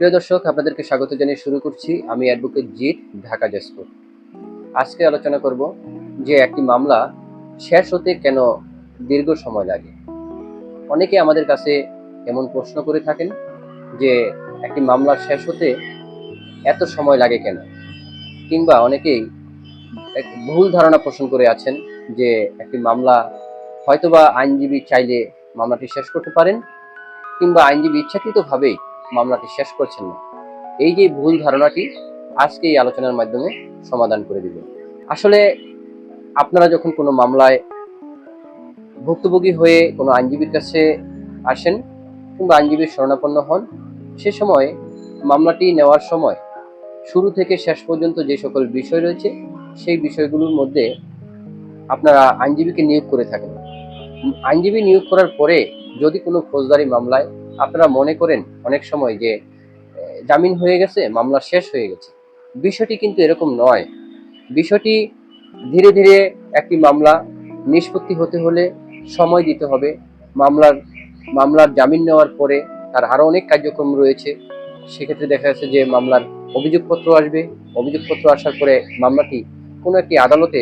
প্রিয় দর্শক, আপনাদেরকে স্বাগত জানিয়ে শুরু করছি আমি অ্যাডভোকেট জিৎ, ঢাকা জাসপুর আজকে আলোচনা করব যে একটি মামলা শেষ হতে কেন দীর্ঘ সময় লাগে। অনেকে আমাদের কাছে এমন প্রশ্ন করে থাকেন যে একটি মামলা শেষ হতে এত সময় লাগে কেন? কিংবা অনেকেই এক ভুল ধারণা পোষণ করে আছেন যে একটি মামলা হয়তোবা আইনজীবী চাইলে মামলাটি শেষ করতে পারেন, কিংবা আইনজীবী ইচ্ছাকৃতভাবেই মামলাটি শেষ করছেন না। এই যে ভুল ধারণাটি আজকে এই আলোচনার মাধ্যমে সমাধান করে দিব। আসলে আপনারা যখন কোনো মামলায় ভুক্তভোগী হয়ে কোনো আইনজীবীর কাছে আসেন কিংবা আইনজীবীর শরণাপন্ন হন, সে সময় মামলাটি নেওয়ার সময় শুরু থেকে শেষ পর্যন্ত যে সকল বিষয় রয়েছে, সেই বিষয়গুলোর মধ্যে আপনারা আইনজীবীকে নিয়োগ করে থাকেন। আইনজীবী নিয়োগ করার পরে যদি কোনো ফৌজদারি মামলায় আপনারা মনে করেন অনেক সময় যে জামিন হয়ে গেছে, মামলা শেষ হয়ে গেছে। বিষয়টি কিন্তু এরকম নয়। বিষয়টি ধীরে ধীরে একটি মামলা, নিষ্পত্তি হতে হলে সময় দিতে হবে। মামলার মামলার জামিন নেওয়ার পরে তার আরও অনেক কার্যক্রম রয়েছে। সেক্ষেত্রে দেখা যাচ্ছে যে, মামলার অভিযোগপত্র আসবে। অভিযোগপত্র আসার পরে মামলাটি কোনো একটি আদালতে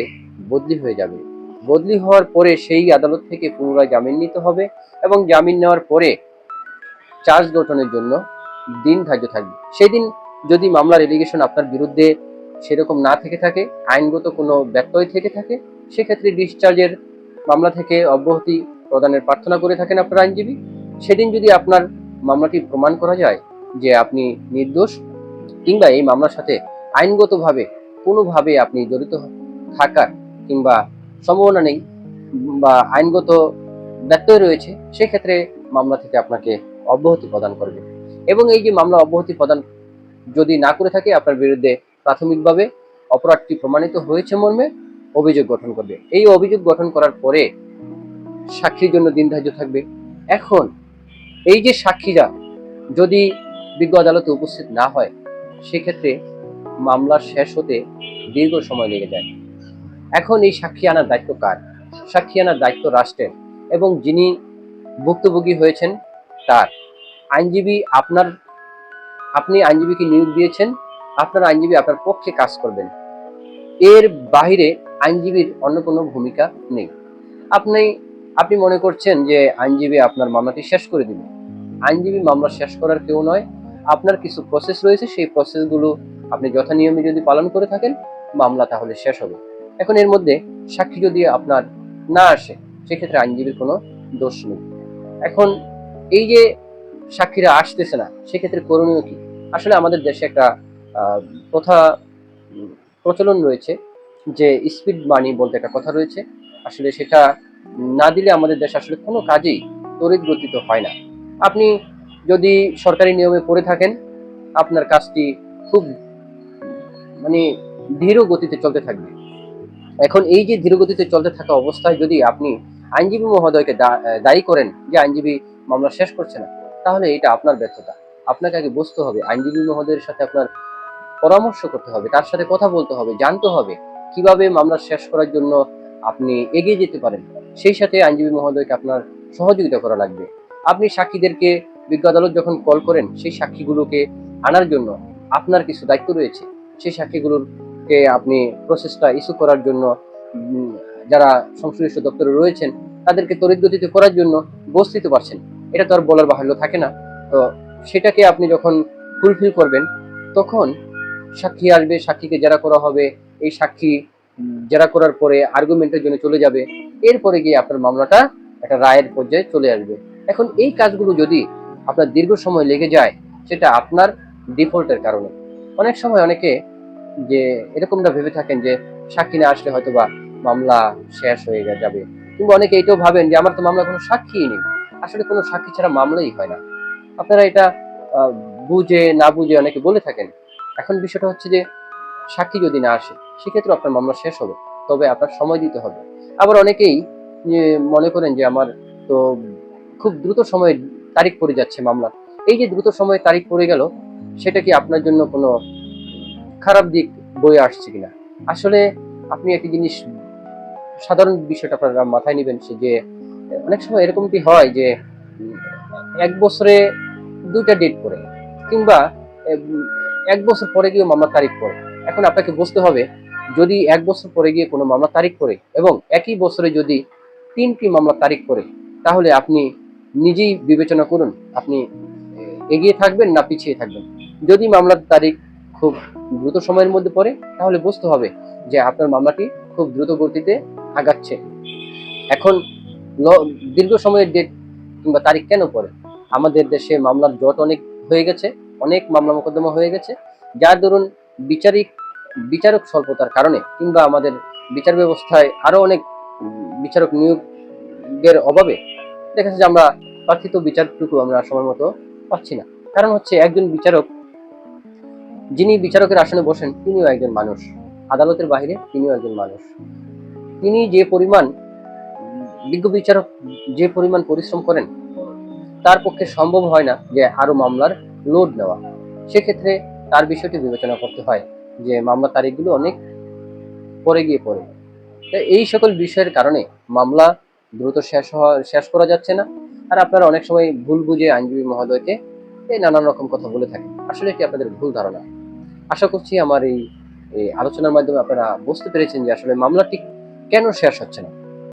বদলি হয়ে যাবে। বদলি হওয়ার পরে সেই আদালত থেকে পুনরায় জামিন নিতে হবে এবং জামিন নেওয়ার পরে চার্জ গঠনের জন্য দিন ধার্য থাকবে। সেই দিন যদি মামলার এলিগেশন আপনার বিরুদ্ধে সেরকম না থেকে থাকে, আইনগত কোনো ব্যত্যয় থেকে থাকে, সেক্ষেত্রে ডিসচার্জের মামলা থেকে অব্যাহতি প্রদানের প্রার্থনা করে থাকেন আপনার আইনজীবী। সেদিন যদি আপনার মামলাটি প্রমাণ করা যায় যে আপনি নির্দোষ, কিংবা এই মামলার সাথে আইনগতভাবে কোনোভাবে আপনি জড়িত থাকার কিংবা সম্ভাবনা নেই বা আইনগত ব্যত্যয় রয়েছে, সেক্ষেত্রে মামলা থেকে আপনাকে অব্যাহতি প্রদান করবে। এবং এই যে মামলা অব্যাহতি প্রদান যদি না করে থাকে, আপনার বিরুদ্ধে প্রাথমিকভাবে অপরাধটি প্রমাণিত হয়েছে মর্মে অভিযোগ গঠন করবে। এই অভিযোগ গঠন করার পরে সাক্ষীর জন্য দিন ধার্য থাকবে। এখন এই যে সাক্ষীরা যদি বিজ্ঞ আদালতে উপস্থিত না হয়, সেক্ষেত্রে মামলার শেষ হতে দীর্ঘ সময় লেগে যায়। এখন এই সাক্ষী আনার দায়িত্ব কার? সাক্ষী আনার দায়িত্ব রাষ্ট্রের। এবং যিনি ভুক্তভোগী হয়েছেন তার। আইনজীবী আপনার, আপনি আইনজীবীকে নিয়োগ দিয়েছেন, আপনার আইনজীবী আপনার পক্ষে কাজ করবেন। এর বাহিরে আইনজীবীর অন্য কোনো ভূমিকা নেই। আপনি আপনি মনে করছেন যে আইনজীবী আপনার মামলাটি শেষ করে দিবে। আইনজীবী মামলা শেষ করার কেউ নয়। আপনার কিছু প্রসেস রয়েছে, সেই প্রসেসগুলো আপনি যথানিয়মে যদি পালন করে থাকেন, মামলা তাহলে শেষ হবে। এখন এর মধ্যে সাক্ষী যদি আপনার না আসে, সেক্ষেত্রে আইনজীবীর কোনো দোষ নেই। এখন এই যে সাক্ষীরা আসতেছে না, সেক্ষেত্রে করণীয় কি? আসলে আমাদের দেশে একটা প্রথা প্রচলন রয়েছে যে স্পিড মানি বলতে একটা কথা রয়েছে। আসলে সেটা না দিলে আমাদের দেশে আসলে কোনো কাজেই তড়িৎ গতিত হয় না। আপনি যদি সরকারি নিয়মে পড়ে থাকেন, আপনার কাজটি খুব মানে ধীর গতিতে চলতে থাকবে। এখন এই যে ধীর গতিতে চলতে থাকা অবস্থায় যদি আপনি আইনজীবী মহোদয়কে দায়ী করেন, যে আইনজীবী মামলা শেষ করছে না, তাহলে এটা আপনার ব্যর্থতা। আপনাকে আগে বুঝতে হবে, আইনজীবী মহোদয়ের সাথে আপনার পরামর্শ করতে হবে, তার সাথে কথা বলতে হবে, জানতে হবে কীভাবে মামলা শেষ করার জন্য আপনি এগিয়ে যেতে পারেন। সেই সাথে আইনজীবী মহোদয়কে আপনার সহযোগিতা করা লাগবে। আপনি সাক্ষীদেরকে বিজ্ঞ আদালত যখন কল করেন, সেই সাক্ষীগুলোকে আনার জন্য আপনার কিছু দায়িত্ব রয়েছে। সেই সাক্ষীগুলোকে আপনি প্রসেসটা ইস্যু করার জন্য যারা সংশ্লিষ্ট দপ্তরে রয়েছেন, তাদেরকে তড়িৎ করার জন্য বসতে পারছেন। এটা তো আর বলার বাহুল্য থাকে না। তো সেটাকে আপনি যখন ফুলফিল করবেন, তখন সাক্ষী আসবে, সাক্ষীকে জেরা করা হবে। এই সাক্ষী জেরা করার পরে আর্গুমেন্টের জন্য চলে যাবে। এরপরে গিয়ে আপনার মামলাটা একটা রায়ের পর্যায়ে চলে আসবে। এখন এই কাজগুলো যদি আপনার দীর্ঘ সময় লেগে যায়, সেটা আপনার ডিফল্টের কারণে। অনেক সময় অনেকে যে এরকমটা ভেবে থাকেন যে সাক্ষী না আসলে হয়তো বা মামলা শেষ হয়ে যাবে। কিংবা অনেকে এটাও ভাবেন যে আমার তো মামলা কোনো সাক্ষীই নেই। আসলে কোনো সাক্ষী ছাড়া মামলাই হয় না। আপনারা এটা বুঝে, না বুঝে অনেকে বলে থাকেন। এখন বিষয়টা হচ্ছে যে, সাক্ষী যদি না আসে সেক্ষেত্রে আপনার মামলা শেষ হবে। তবে আপনার সময় দিতে হবে। আবার অনেকেই মনে করেন যে, আমার তো খুব দ্রুত সময়ে তারিখ পড়ে যাচ্ছে মামলা। এই যে দ্রুত সময়ে তারিখ পড়ে গেল, সেটা কি আপনার জন্য কোনো খারাপ দিক বয়ে আসছে কিনা? আসলে আপনি একটি জিনিস, সাধারণ বিষয়টা আপনারা মাথায় নেবেন যে অনেক সময় এরকমটি হয় যে এক বছরে দুইটা ডেট পড়ে, কিংবা এক বছর পরে গিয়ে মামলার তারিখ পড়ে। এখন আপনাকে বুঝতে হবে, যদি এক বছর পরে গিয়ে কোনো মামলা তারিখ পড়ে এবং একই বছরে যদি তিনটি মামলা তারিখ পড়ে, তাহলে আপনি নিজেই বিবেচনা করুন, আপনি এগিয়ে থাকবেন না পিছিয়ে থাকবেন। যদি মামলার তারিখ খুব দ্রুত সময়ের মধ্যে পড়ে, তাহলে বুঝতে হবে যে আপনার মামলাটি খুব দ্রুত গতিতে আগাচ্ছে। এখন দীর্ঘ সময়ের ডেট কিংবা তারিখ কেন পড়ে? আমাদের দেশে মামলার জট অনেক হয়ে গেছে, অনেক মামলা মোকদ্দমা হয়ে গেছে। যার দরুন বিচারিক, বিচারক স্বল্পতার কারণে কিংবা আমাদের বিচার ব্যবস্থায় আরও অনেক বিচারক নিয়োগের অভাবে দেখা যাচ্ছে যে আমরা প্রার্থিত বিচারটুকু আমরা সময় মতো পাচ্ছি না। কারণ হচ্ছে একজন বিচারক, যিনি বিচারকের আসনে বসেন, তিনিও একজন মানুষ। আদালতের বাইরে তিনিও একজন মানুষ। তিনি যে পরিমাণ বিজ্ঞ বিচারক যে পরিমাণ পরিশ্রম করেন, তার পক্ষে সম্ভব হয় না যে আরও মামলার লোড নেওয়া। সেক্ষেত্রে তার বিষয়টি বিবেচনা করতে হয় যে মামলার তারিখগুলো অনেক পরে গিয়ে পড়ে। তো এই সকল বিষয়ের কারণে মামলা দ্রুত শেষ হওয়া, শেষ করা যাচ্ছে না। আর আপনারা অনেক সময় ভুল বুঝে আইনজীবী মহোদয়কে এই নানান রকম কথা বলে থাকেন। আসলে এটি আপনাদের ভুল ধারণা। আশা করছি আমার এই আলোচনার মাধ্যমে আপনারা বুঝতে পেরেছেন যে আসলে মামলাটি কেন শেষ হচ্ছে না।